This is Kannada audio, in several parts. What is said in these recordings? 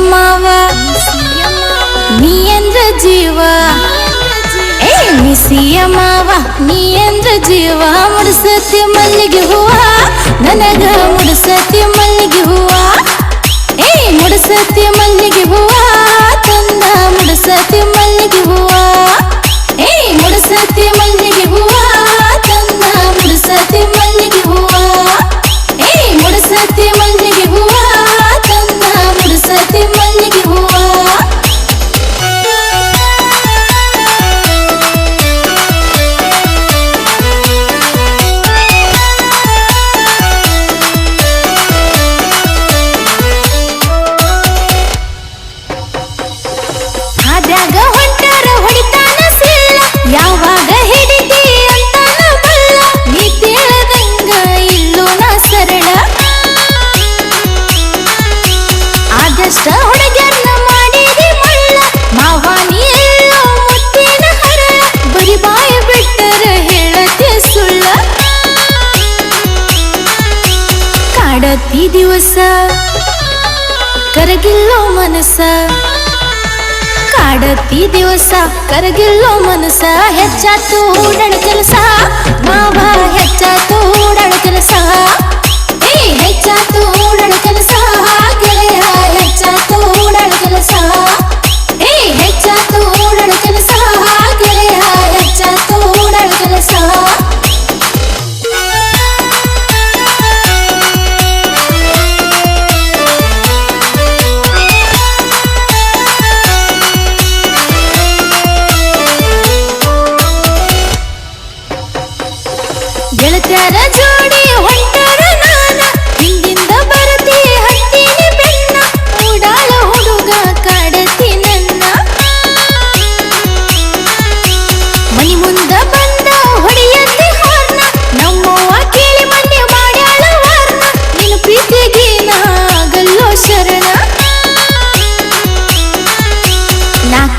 ನಿಸಿಯ ಮಾವ ನೀ ಅಂದ್ರ ಜೀವ ಏ ನಿಸಿಯ ಮಾವ ನೀ ಅಂದ್ರ ಜೀವ ಮುಡ್ಸತಿ ಮಲ್ಲಿಗೆ ಹೂವ ನನಗ ಮುಡ್ಸತಿ ಮಲ್ಲಿಗೆ ಹೂವ ಏ ಮುಡ್ಸತಿ ಮಲ್ಲಿಗೆ ಹೂವ ಕಾಡತಿ ದಿವಸ ಕರಗಿಲ್ಲೋ ಮನಸ್ಸ ಕಾಡತಿ ದಿವಸ ಕರಗಿಲ್ಲೋ ಮನಸ ಹೆಚ್ಚಾತು ಓಡಾಡ ಕೆಲಸ ಮಾವ ಹೆಚ್ಚಾತು ಓಡಾಡ ಕೆಲಸ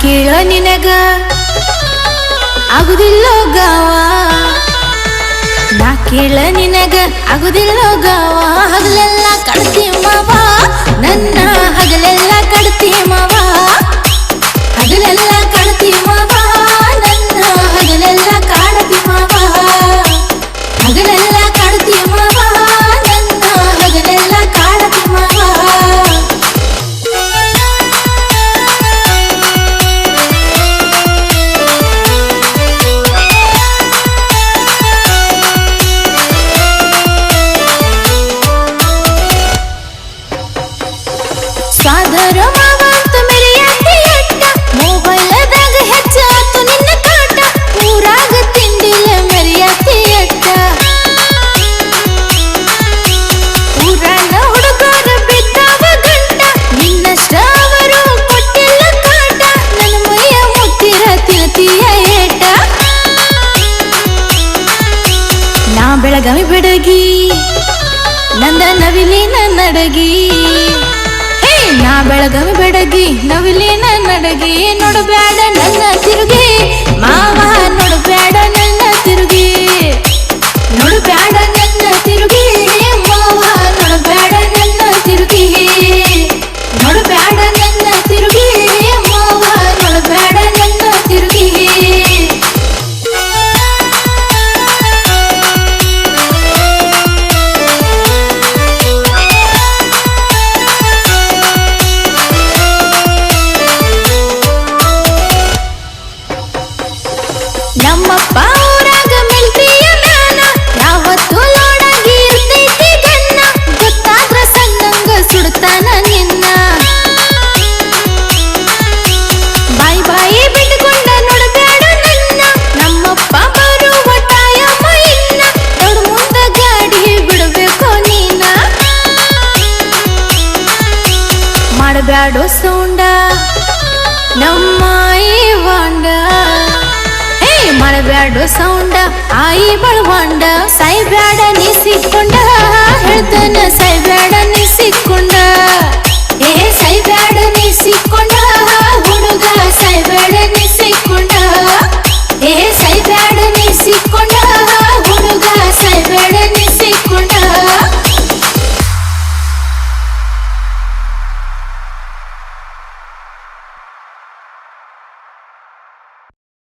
ಕೇಳೋ ನಿನಗ. ಆಗುದಿಲ್ಲೋ ಗಾವ. ನಾ ಕೇಳ ನಿನಗ, ಆಗುದಿಲ್ಲೋ ಗಾವ. ಹಗಲೆಲ್ಲ ಕಡ್ತಿ ಮಾವ. ನನ್ನ ಹಗಲೆಲ್ಲ ಕಡ್ತಿ ಮಾವ. ಹಗಲೆಲ್ಲ ಕಡ್ತಿ ಮಾವ. ನನ್ನ ಹಗಲೆಲ್ಲ ಕಾಡತಿ ಮಾವ. ಹಗಲೆಲ್ಲ ಬೆಳಗಾವಿ ಬೆಡಗಿ ನಂದ ನವಿಲಿನ ನಡಗಿ. ನಾ ಬೆಳಗಾವಿ ಬೆಡಗಿ ನವಿಲಿನ ನಡಗಿ ನೋಡಬೇಡ ನನ್ನ ತಿರುಗಿ ಬ್ಯಾಡೋ ಸೌಂಡ ನಮ್ಮ ವಾಂಡ. ಏ ಮಳೆ ಬ್ಯಾಡೋ ಸೌಂಡ, ಆಯಿ ಬಳವಾಂಡ. ಸಾಯಿ ಬ್ಯಾಡ ನೀ ಸಿಕ್ಕೊಂಡ ಹೇಳ್ತಾನ ಸ